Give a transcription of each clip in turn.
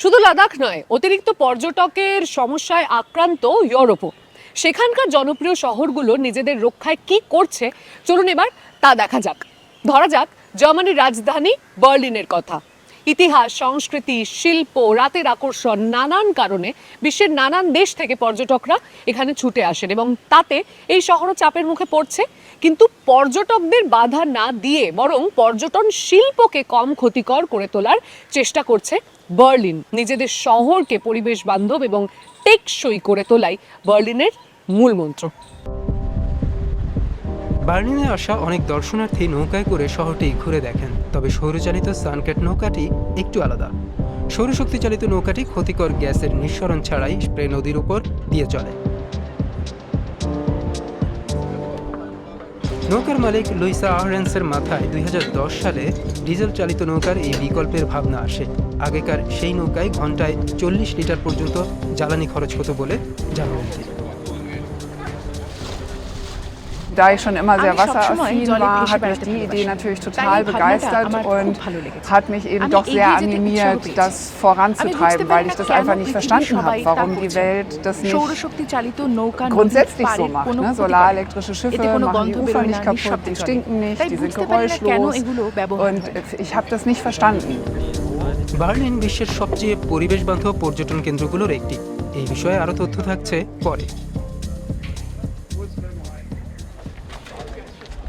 শুধু লাদাখ নয়, অতিরিক্ত পর্যটকের সমস্যায় আক্রান্ত ইউরোপও। সেখানকার জনপ্রিয় শহরগুলো নিজেদের রক্ষায় কি করছে, চলুন এবার তা দেখা যাক। ধরা যাক, জার্মানির রাজধানী বার্লিনের কথা। ইতিহাস, সংস্কৃতি, শিল্প, রাতের আকর্ষণ নানান কারণে বিশ্বের নানান দেশ থেকে পর্যটকরা এখানে ছুটে আসেন এবং তাতে এই শহরও চাপের মুখে পড়ছে। কিন্তু পর্যটকদের বাধা না দিয়ে বরং পর্যটন শিল্পকে কম ক্ষতিকর করে তোলার চেষ্টা করছে বার্লিন। নিজেদের শহরকে পরিবেশ বান্ধব এবং টেকসই করে তোলাই বার্লিনের মূল মন্ত্র। বার্লিনে আসা অনেক দর্শনার্থী নৌকায় করে শহরটি ঘুরে দেখেন, তবে সৌরচালিত সানক্যাট নৌকাটি একটু আলাদা। সৌরশক্তি চালিত নৌকাটি ক্ষতিকর গ্যাসের নিঃসরণ ছাড়াই স্প্রে নদীর উপর দিয়ে চলে। নৌকার মালিক লুইসা আহরেন্সের মাথায় দুই হাজার দশ সালে ডিজেল চালিত নৌকার এই বিকল্পের ভাবনা আসে। আগেকার সেই নৌকায় ঘন্টায় চল্লিশ লিটার পর্যন্ত জ্বালানি খরচ হতো বলে জানান তিনি Da ich schon immer sehr আমি সবসময় wasseraffin জলে war, ভেসে hat mich বেড়াতে die Idee ভালোবাসি। natürlich তাই total এই ভাবনাটা begeistert আমার খুব und ভালো লেগেছে। hat mich eben আমি doch sehr এগিয়ে যেতে animiert, উৎসাহ das পেয়েছি। voranzutreiben, আমি weil বুঝতে ich das পারি না einfach কেন nicht পৃথিবীর verstanden সবাই habe, তা warum die করছে। Welt das nicht সৌরশক্তি চালিত নৌকা নদীর grundsätzlich so পাড়ের macht. কোনো Ne? ক্ষতি করে না। Solarelektrische এতে Schiffe কোনো machen গন্ধ die Ufer বেরোয় না, nicht kaputt, নিঃশব্দে die চলে। stinken nicht, তাই die sind বুঝতে পারি না কেন geräuschlos এগুলো ব্যবহার und হয়। ich habe das nicht verstanden. Berlin বিশ্বের সবচেয়ে পরিবেশ বান্ধব পর্যটন কেন্দ্রগুলোর একটি এই বিষয়ে আরও তথ্য থাকছে পরে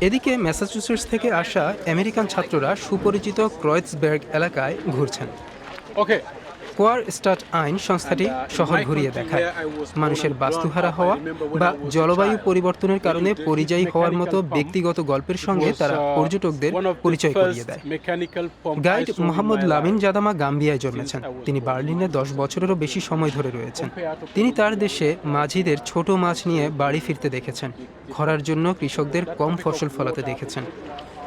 এদিকে ম্যাসাচুসেটস থেকে আসা আমেরিকান ছাত্ররা সুপরিচিত ক্রয়েটসবার্গ এলাকায় ঘুরছেন Okay. কোয়ার স্টার্ট আইন সংস্থাটি শহর ঘুরিয়ে দেখায়। মানুষের বাস্তুহারা হওয়া বা জলবায়ু পরিবর্তনের কারণে পরিযায়ী হওয়ার মতো ব্যক্তিগত গল্পের সঙ্গে তারা পর্যটকদের পরিচয় করিয়ে দেয়। গাইড মোহাম্মদ লামিন জাদামা গাম্বিয়ায় জন্মেছেন। তিনি বার্লিনে দশ বছরেরও বেশি সময় ধরে রয়েছেন। তিনি তার দেশে মাঝিদের ছোট মাছ নিয়ে বাড়ি ফিরতে দেখেছেন। খরার জন্য কৃষকদের কম ফসল ফলাতে দেখেছেন।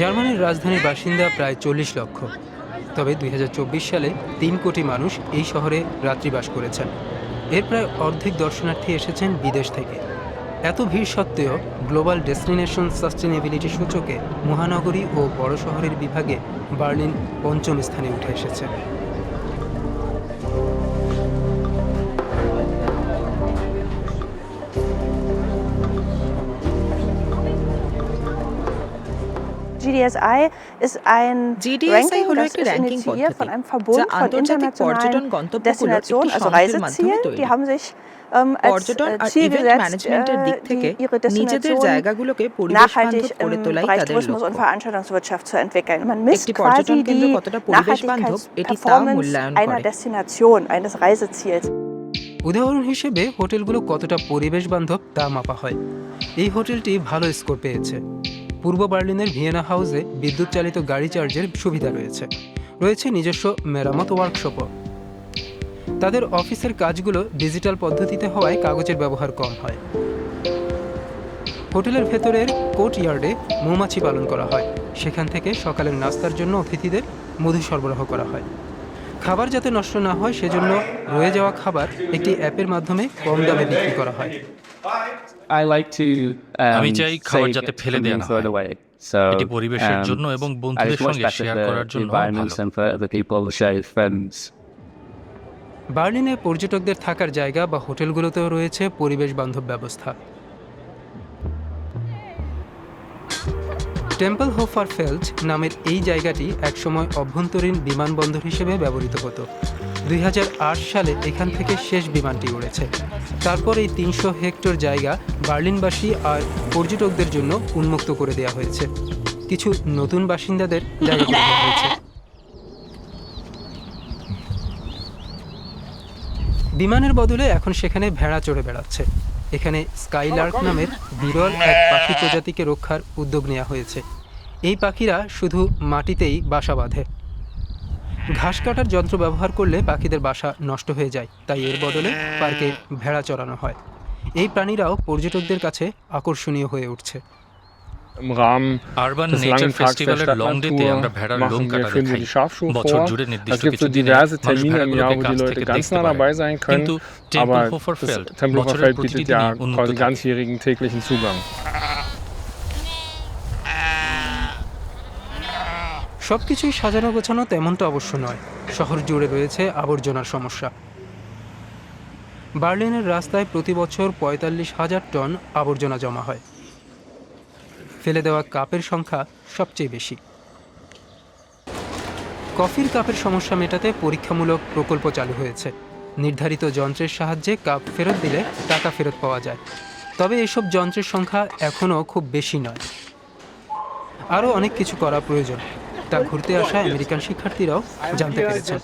জার্মানির রাজধানীর বাসিন্দা প্রায় চল্লিশ লক্ষ। তবে দুই হাজার চব্বিশ সালে তিন কোটি মানুষ এই শহরে রাত্রিবাস করেছেন। এর প্রায় অর্ধেক দর্শনার্থী এসেছেন বিদেশ থেকে। এত ভিড় সত্ত্বেও গ্লোবাল ডেস্টিনেশন সাস্টেনেবিলিটি সূচকে মহানগরী ও বড় শহরের বিভাগে বার্লিন পঞ্চম স্থানে উঠে এসেছে। GDSI ist ein GDSI Ranking, হলো das একটি ist র্যাঙ্কিং initiiert von পদ্ধতি einem Verbund যা von আন্তর্জাতিক পর্যটন internationalen গন্তব্যগুলোর একটি Destinationen, also মাধ্যমে Reisezielen. তৈরি Die haben sich ähm, als পর্যটন äh, আর Ziel ইভেন্ট gesetzt, ম্যানেজমেন্টের দিক äh, থেকে die, ihre নিজেদের Destinationen জায়গাগুলোকে পরিবেশ nachhaltig বান্ধব করে im তোলাই Bereich তাদের Tourismus und লক্ষ্য Veranstaltungswirtschaft zu entwickeln. Man misst একটি quasi পর্যটন কেন্দ্র die কতটা পরিবেশ বান্ধব এটি তা Nachhaltigkeitsperformance মূল্যায়ন einer করে Destination, eines Reiseziels. উদাহরণ হিসেবে হোটেলগুলো কতটা পরিবেশ বান্ধব তা মাপা হয় এই হোটেলটি ভালো স্কোর পেয়েছে পূর্ব বার্লিনের ভিয়েনা হাউসে বিদ্যুৎ চালিত গাড়ি চার্জের সুবিধা রয়েছে। রয়েছে নিজস্ব মেরামত ওয়ার্কশপও। তাদের অফিসের কাজগুলো ডিজিটাল পদ্ধতিতে হওয়ায় কাগজের ব্যবহার কম হয়। হোটেলের ভেতরের কোর্ট ইয়ার্ডে মৌমাছি পালন করা হয়। সেখান থেকে সকালের নাস্তার জন্য অতিথিদের মধু সরবরাহ করা হয়। খাবার যাতে নষ্ট না হয়, সেজন্য রয়ে যাওয়া খাবার একটি অ্যাপের মাধ্যমে কম দামে বিক্রি করা হয়। I like to um, আমি চাই খাবার যাতে ফেলে দেয়া না হয়। এটি পরিবেশের um, জন্য এবং বন্ধুদের সঙ্গে শেয়ার করার জন্য environment ভালো and for other people to share with friends. বার্লিনে পর্যটকদের থাকার জায়গা বা হোটেলগুলোতেও রয়েছে পরিবেশ বান্ধব ব্যবস্থা টেম্পল হোফার ফেলজ নামের এই জায়গাটি একসময় অভ্যন্তরীণ বিমানবন্দর হিসেবে ব্যবহৃত হতো দুই হাজার আট সালে এখান থেকে শেষ বিমানটি উড়েছে। তারপর এই তিনশো হেক্টর জায়গা বার্লিনবাসী আর পর্যটকদের জন্য উন্মুক্ত করে দেওয়া হয়েছে। কিছু নতুন বাসিন্দাদের হয়েছে। বিমানের বদলে এখন সেখানে ভেড়া চড়ে বেড়াচ্ছে। এখানে স্কাইলার্ক নামের বিরল এক পাখি প্রজাতিকে রক্ষার উদ্যোগ নেওয়া হয়েছে। এই পাখিরা শুধু মাটিতেই বাসা বাঁধে। ঘাস কাটার যন্ত্র ব্যবহার করলে পাখিদের বাসা নষ্ট হয়ে যায় তাই এর বদলে পার্কে ভেড়া চড়ানো হয় এই প্রাণীরাও পর্যটকদের কাছে আকর্ষণীয় হয়ে উঠছে urban nature langen Tags der ফেস্টিভ্যালের লং আমরা ভেড়ার লোম কাটা দেখাই বছর জুড়ে নির্দিষ্ট কিছু দিনে মানুষ Termine im Jahr, ভেড়াগুলোকে কাছ থেকে দেখতে পারে dabei sein können. কিন্তু Tempel Aber Hofer das Feld বছরের প্রতিটি bietet দিনই ja উন্মুক্ত quasi থাকে। Ganzjährigen কিছুই সাজানো গোছানো তেমনটা অবশ্য নয়। শহর জুড়ে রয়েছে আবর্জনার সমস্যা। বার্লিনের রাস্তায় প্রতি বছর পঁয়তাল্লিশ হাজার টন আবর্জনা জমা হয়। ফেলে দেওয়া কাপের সংখ্যা সবচেয়ে বেশি। কফির কাপের সমস্যা মেটাতে পরীক্ষামূলক প্রকল্প চালু হয়েছে। নির্ধারিত যন্ত্রের সাহায্যে কাপ ফেরত দিলে টাকা ফেরত পাওয়া যায়। তবে এসব যন্ত্রের সংখ্যা এখনও খুব বেশি নয়। আরও অনেক কিছু করা প্রয়োজন। তা ঘুরতে আসা আমেরিকান শিক্ষার্থীরাও জানতে পেরেছেন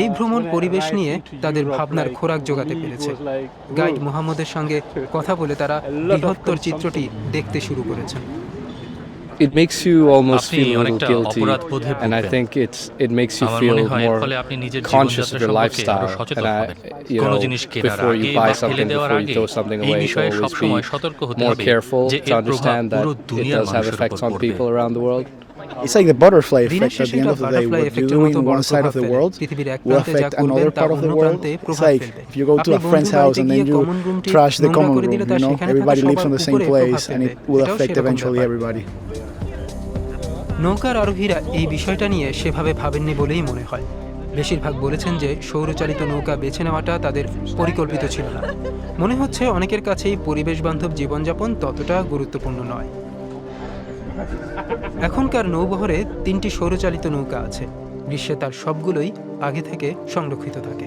এই ভ্রমণ পরিবেশ নিয়ে তাদের ভাবনার খোরাক জোগাতে পেরেছে গাইড মোহাম্মদের সঙ্গে কথা বলে তারা বৃহত্তর চিত্রটি দেখতে শুরু করেছেন It makes you almost feel a little guilty, and I think it's it makes you feel মনে হয় more conscious of your lifestyle. And I, you know, before you buy something, before you throw something এই away, বিষয়ে always be more careful to understand that it does have effects on people around the world. It's like the butterfly effect at the end of the day. What you do in one side of the world will affect another part of the world. It's like if you go to a friend's house and then you trash the common room, you know, everybody lives on the same place and it will affect eventually everybody. নৌকার আরোহীরা এই বিষয়টা নিয়ে সেভাবে ভাবেননি বলেই মনে হয় বেশিরভাগ বলেছেন যে সৌরচালিত নৌকা বেছে নেওয়াটা তাদের পরিকল্পিত ছিল না মনে হচ্ছে অনেকের কাছেই পরিবেশ বান্ধব জীবনযাপন ততটা গুরুত্বপূর্ণ নয় এখনকার নৌবহরে তিনটি সৌরচালিত নৌকা আছে গ্রীষ্মে তার সবগুলোই আগে থেকে সংরক্ষিত থাকে.